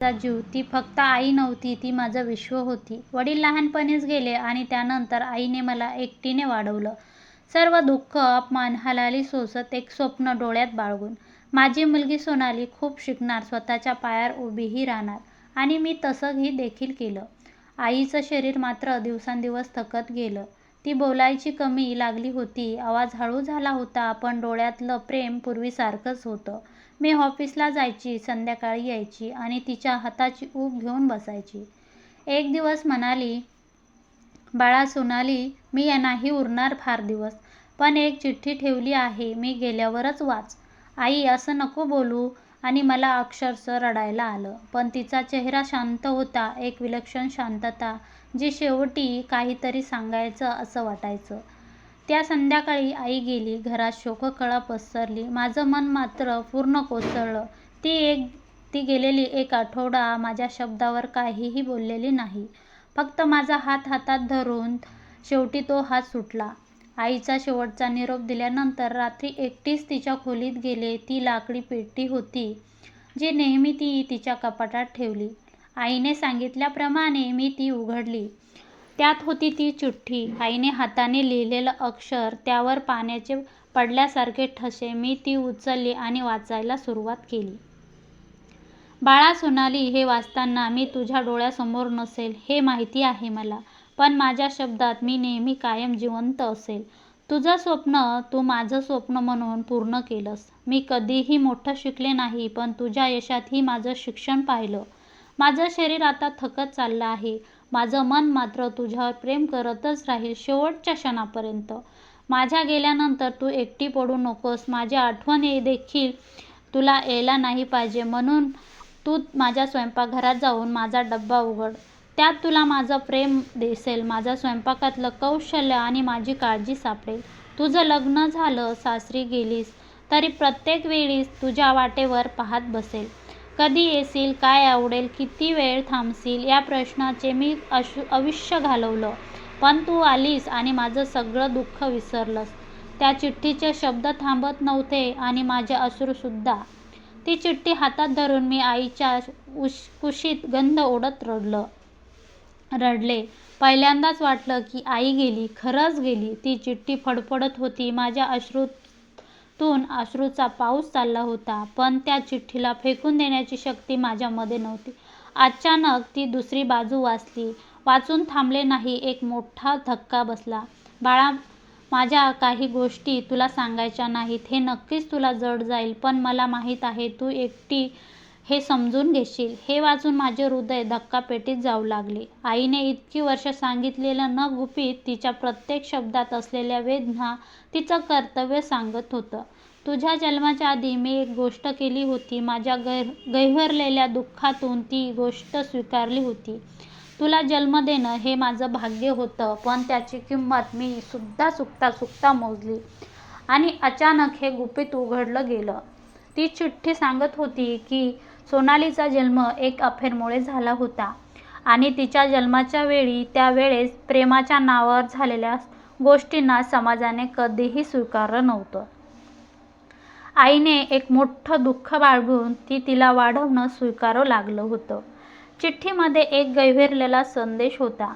माझा जीव. ती फक्त आई नव्हती ती माझं विश्व होती. वडील लहानपणीच गेले आणि त्यानंतर आईने मला एकटीने वाढवलं. सर्व दुःख अपमान हलाली सोसत एक स्वप्न डोळ्यात बाळगून. माझी मुलगी सोनाली खूप शिकणार स्वतःच्या पायावर उभीही राहणार आणि मी तसंही देखील केलं. आईचं शरीर मात्र दिवसांदिवस थकत गेलं. ती बोलायची कमी लागली होती. आवाज हळू झाला होता पण डोळ्यातलं प्रेम पूर्वीसारखंच होतं. मी ऑफिसला जायची संध्याकाळी यायची आणि तिच्या हाताची ऊब घेऊन बसायची. एक दिवस म्हणाली बाळा सोनाली मी नाही उरणार फार दिवस पण एक चिठ्ठी ठेवली आहे मी गेल्यावरच वाच. आई असं नको बोलू. आणि मला अक्षरशः रडायला आलं. पण तिचा चेहरा शांत होता एक विलक्षण शांतता जी शेवटी काहीतरी सांगायचं असं वाटायचं. त्या संध्याकाळी आई गेली घरात शोककळा पसरली. माझं मन मात्र पूर्ण कोसळलं. ती एक ती गेलेली एक आठवडा माझ्या शब्दावर काहीही बोललेली नाही. फक्त माझा हात हातात धरून शेवटी तो हात सुटला. आईचा शेवटचा निरोप दिल्यानंतर रात्री एकटीच तिच्या खोलीत गेले. ती लाकडी पेटी होती जी नेहमी ती तिच्या कपाटात ठेवली. आईने सांगितल्याप्रमाणे मी ती उघडली. त्यात होती ती चिठ्ठी. आईने हाताने लिहिलेलं अक्षर त्यावर पाण्याचे पडल्यासारखे ठसे. मी ती उचलली आणि वाचायला सुरुवात केली. बाळा सोनाली हे वाचताना मी तुझ्या डोळ्यासमोर नसेल. हे माहिती आहे मला. पण माझ्या शब्दात मी नेहमी कायम जिवंत असेल. तुझं स्वप्न तू माझं स्वप्न म्हणून पूर्ण केलंस. मी कधीही मोठं शिकले नाही पण तुझ्या यशातही माझं शिक्षण पाहिलं. माझं शरीर आता थकत चाललं आहे. माझं मन मात्र तुझ्यावर प्रेम करतच राहील शेवटच्या क्षणापर्यंत. माझ्या गेल्यानंतर तू एकटी पडू नकोस. माझी आठवण देखील तुला यायला नाही पाहिजे. म्हणून तू माझ्या स्वयंपाकघरात जाऊन माझा डब्बा उघड. त्यात तुला माझं प्रेम दिसेल. माझ्या स्वयंपाकातलं कौशल्य आणि माझी काळजी सापडेल. तुझं लग्न झालं सासरी गेलीस तरी प्रत्येक वेळीस तुझ्या वाटेवर पाहत बसेल. कधी येशील काय आवडेल किती वेळ थांबशील या प्रश्नाचे मी अशु आयुष्य घालवलं. पण तू आलीस आणि माझं सगळं दुःख विसरलंस. त्या चिठ्ठीचे शब्द थांबत नव्हते आणि माझे अश्रूसुद्धा ती चिठ्ठी हातात धरून मी आईच्या उश कुशीत गंध ओढत रडलं. रडले. पहिल्यांदाच वाटलं की आई गेली खरंच गेली. ती चिठ्ठी फडफडत होती. माझ्या तून अश्रूचा पाऊस चालला होता पण त्या चिठ्ठीला फेकून देण्याची शक्ती माझ्यामध्ये नव्हती. अचानक ती दुसरी बाजू वाचली. वाचून थांबले नाही एक मोठा धक्का बसला. बाळा माझ्या काही गोष्टी तुला सांगायच्या नाहीत. हे नक्कीच तुला जड जाईल पण मला माहीत आहे तू एकटी हे समजून घेशील. हे वाचून माझे हृदय धक्कापेटीत जाऊ लागले. आईने इतकी वर्ष सांगितलेलं न गुपित तिच्या प्रत्येक शब्दात असलेल्या वेदना तिचं कर्तव्य सांगत होतं. तुझ्या जन्माच्या आधी मी एक गोष्ट केली होती. माझ्या गैर गैहरलेल्या दुःखातून ती गोष्ट स्वीकारली होती. तुला जन्म देणं हे माझं भाग्य होतं पण त्याची किंमत मी सुद्धा चुकता चुकता मोजली. आणि अचानक हे गुपित उघडलं गेलं. ती चिठ्ठी सांगत होती की सोनालीचा जन्म एक अफेअरमुळे झाला होता. आणि तिच्या जन्माच्या वेळी त्यावेळेस प्रेमाच्या नावावर झालेल्या गोष्टींना समाजाने कधीही स्वीकारलं नव्हतं. आईने एक मोठं दुःख बाळगून ती तिला वाढवणं स्वीकारावं लागलं होतं. चिठ्ठीमध्ये एक गैरलेला संदेश होता.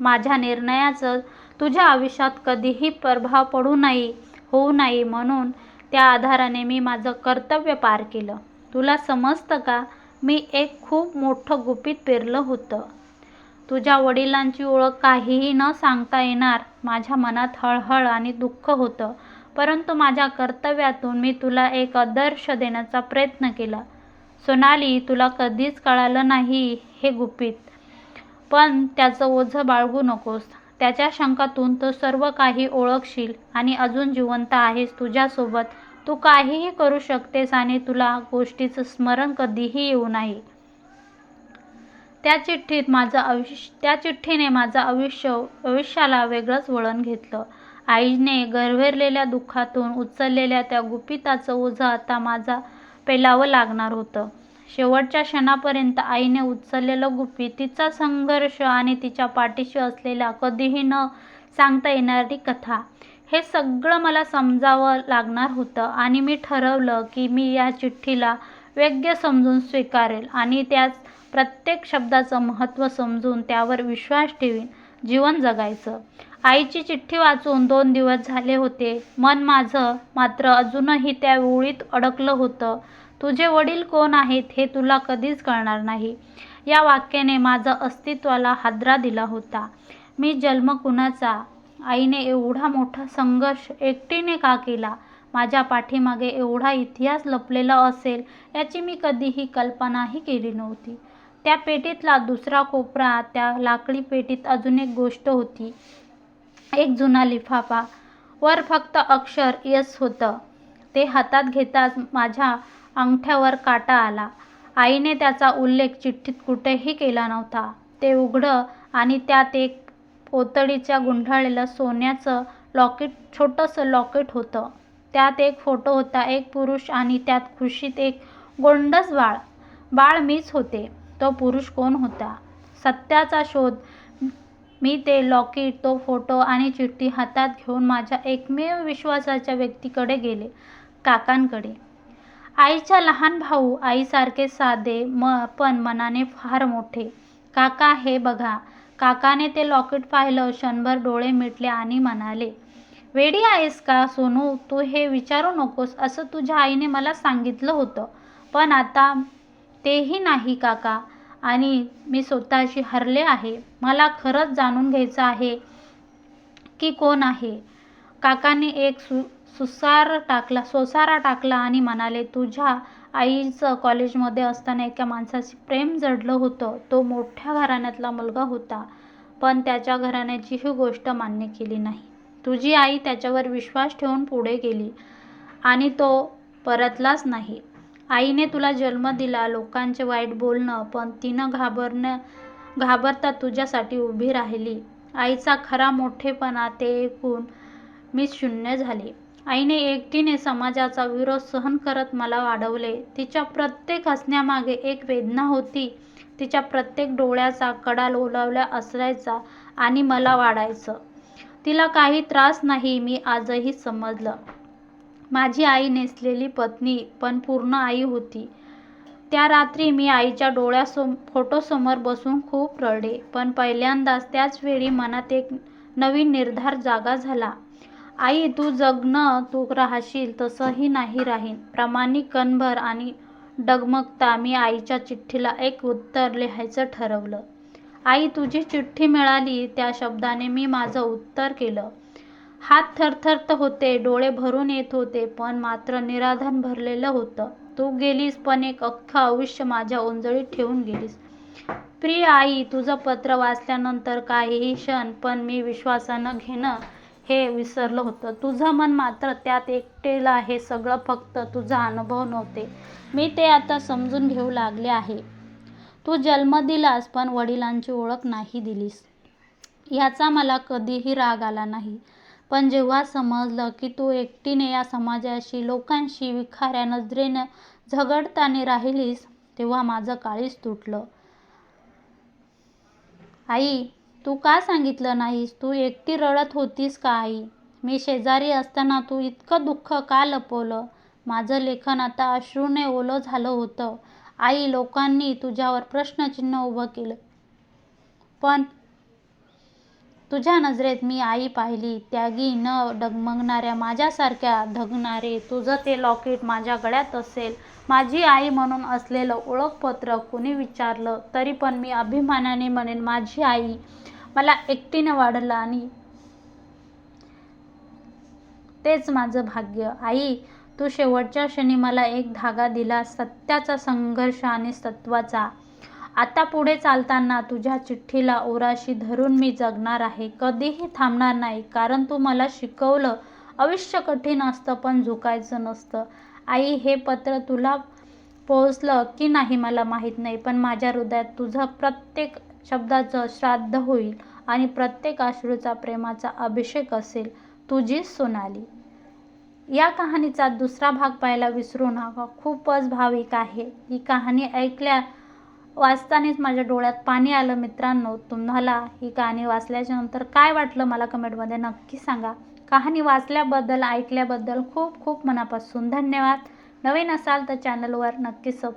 माझ्या निर्णयाचं तुझ्या आयुष्यात कधीही प्रभाव पडू नये होऊ नये म्हणून त्या आधाराने मी माझं कर्तव्य पार केलं. तुला समजतं का? मी एक खूप मोठं गुपित पेरलं होतं. तुझ्या वडिलांची ओळख काहीही न सांगता येणार माझ्या मनात हळहळ आणि दुःख होतं. परंतु माझ्या कर्तव्यातून मी तुला एक आदर्श देण्याचा प्रयत्न केला. सोनाली तुला कधीच कळालं नाही हे गुपित. पण त्याचं ओझं बाळगू नकोस. त्याच्या शंकातून तो सर्व काही ओळखशील आणि अजून जिवंत आहेस तुझ्यासोबत. तू काहीही करू शकतेस आणि तुला गोष्टीचं स्मरण कधीही येऊ नाही. त्या चिठ्ठीत माझं आयुष्य त्या चिठ्ठीने माझं आयुष्य आयुष्याला वेगळंच वळण घेतलं. आईने गरभरलेल्या दुःखातून उचललेल्या त्या गुपिताचं ओझं आता माझा पेलावं लागणार होतं. शेवटच्या क्षणापर्यंत आईने उचललेलं गुपित तिचा संघर्ष आणि तिच्या पाठीशी असलेल्या कधीही न सांगता येणारी कथा. हे सगळं मला समजावं लागणार होतं आणि मी ठरवलं की मी या चिठ्ठीला योग्य समजून स्वीकारेल आणि त्याच प्रत्येक शब्दाचं महत्त्व समजून त्यावर विश्वास ठेवीन जीवन जगायचं. आईची चिठ्ठी वाचून दोन दिवस झाले होते. मन माझं मात्र अजूनही त्या ओळीत अडकलं होतं. तुझे वडील कोण आहेत हे तुला कधीच कळणार नाही. या वाक्याने माझं अस्तित्वाला हादरा दिला होता. मी जन्म कुणाचा? आईने एवढा मोठा संघर्ष एकटीने का केला? माझ्या पाठीमागे एवढा इतिहास लपलेला असेल याची मी कधीही कल्पनाही केली नव्हती. त्या पेटीतला दुसरा कोपरा त्या लाकडी पेटीत अजून एक गोष्ट होती. एक जुना लिफाफा. वर फक्त अक्षर यस होतं. ते हातात घेताच माझ्या अंगठ्यावर काटा आला. आईने त्याचा उल्लेख चिठ्ठीत कुठेही केला नव्हता. ते उघडं आणि त्यात एक पोतडीच्या गुंडाळलेलं सोन्याचं लॉकेट छोटंसं लॉकेट होतं. त्यात एक फोटो होता एक पुरुष आणि त्यात खुशीत एक गोंडस बाळ. बाळ मीच होते. तो पुरुष कोण होता? सत्याचा शोध. मी ते लॉकेट तो फोटो आणि चिठ्ठी हातात घेऊन माझ्या एकमेव विश्वासाच्या व्यक्तीकडे गेले काकांकडे. आईच्या लहान भाऊ आईसारखे साधे म पण मनाने फार मोठे. काका हे बघा. काकाने ते लॉकेट पाहिलं क्षणभर डोळे मिटले आणि म्हणाले वेडी आहेस का सोनू तू हे विचारू नकोस असं तुझ्या आईने मला सांगितलं होतं. पण आता तेही नाही काका. आणि मी स्वतःशी हरले आहे. मला खरंच जाणून घ्यायचं आहे की कोण आहे. काकाने एक सु सुसार टाकला सोसारा टाकला आणि म्हणाले तुझ्या आईचं कॉलेजमध्ये असताना एका माणसाशी प्रेम जडलं होतं. तो मोठ्या घराण्यातला मुलगा होता पण त्याच्या घराण्याची ही गोष्ट मान्य केली नाही. तुझी आई त्याच्यावर विश्वास ठेवून पुढे गेली आणि तो परतलाच नाही. आईने तुला जन्म दिला लोकांचे वाईट बोलणं पण तिनं घाबरणं घाबरता तुझ्यासाठी उभी राहिली. आईचा खरा मोठेपणा ते ऐकून मी शून्य झाले. आईने एकटीने समाजाचा विरोध सहन करत मला वाढवले. तिच्या प्रत्येक हसण्यामागे एक वेदना होती. तिच्या प्रत्येक डोळ्याचा कडा लोलावल्या असायचा आणि मला वाढायचं. तिला काही त्रास नाही मी आजही समजलं. माझी आई नेसलेली पत्नी पण पूर्ण आई होती. त्या रात्री मी आईच्या डोळ्यासम फोटोसमोर बसून खूप रडले. पण पहिल्यांदाच त्याच वेळी मनात एक नवीन निर्धार जागा झाला. आई तू जगणं तू राहशील तसंही नाही राहीन. प्रामाणिक कणभर आणि डगमगता मी आईच्या चिठ्ठीला एक उत्तर लिहायचं ठरवलं. आई तुझी चिठ्ठी मिळाली त्या शब्दाने मी माझं उत्तर केलं. हात थरथरत होते डोळे भरून येत होते पण मात्र निराधान भरलेलं होतं. तू गेलीस पण एक अख्खं आयुष्य माझ्या ओंजळीत ठेवून गेलीस. प्रिय आई तुझं पत्र वाचल्यानंतर काहीही क्षण पण मी विश्वासानं घेणं हे विसरलं होतं. तुझं मन मात्र त्यात एकटेलं आहे सगळं फक्त तुझा अनुभव नव्हते. मी ते आता समजून घेऊ लागले आहे. तू जन्म दिलास पण वडिलांची ओळख नाही दिलीस. याचा मला कधीही राग आला नाही. पण जेव्हा समजलं की तू एकटीने या समाजाशी लोकांशी विखाऱ्या नजरेनं झगडताना राहिलीस तेव्हा माझं काळीच तुटलं. आई तू का सांगितलं नाहीस? तू एकटी रडत होतीस का आई? मी शेजारी असताना तू इतकं दुःख का लपवलं? माझं लेखन आता अश्रूने ओलं झालं होतं. आई लोकांनी तुझ्यावर प्रश्नचिन्ह उभं केलं. पण तुझ्या नजरेत मी आई पाहिली. त्यागी न डगमगणाऱ्या माझ्यासारख्या धगणारे तुझं ते लॉकेट माझ्या गळ्यात असेल. माझी आई म्हणून असलेलं ओळखपत्र कुणी विचारलं? तरी पण मी अभिमानाने म्हणेन माझी आई मला एकटीनं वाढलं आणि तेच माझं भाग्य. आई तू शेवटच्या क्षणी मला एक धागा दिला सत्याचा संघर्ष आणि सत्वाचा. आता पुढे चालताना तुझ्या चिठ्ठीला ओराशी धरून मी जगणार आहे. कधीही थांबणार नाही कारण तू मला शिकवलं. आयुष्य कठीण असतं पण झुकायचं नसतं. आई हे पत्र तुला पोहोचलं की नाही मला माहीत नाही पण माझ्या हृदयात तुझं प्रत्येक शब्दाचं श्राद्ध होईल आणि प्रत्येक अश्रूचा प्रेमाचा अभिषेक असेल तुझी सोनाली. या कहाणीचा दुसरा भाग पाहायला विसरू नका. खूपच भाविक आहे. ही कहाणी ऐकल्या वाचतानाच माझ्या डोळ्यात पाणी आलं. मित्रांनो तुम्हाला ही कहाणी वाचल्याच्या नंतर काय वाटलं मला कमेंटमध्ये नक्की सांगा. कहाणी वाचल्याबद्दल ऐकल्याबद्दल खूप खूप मनापासून धन्यवाद. नवीन असाल तर चॅनलवर नक्की सब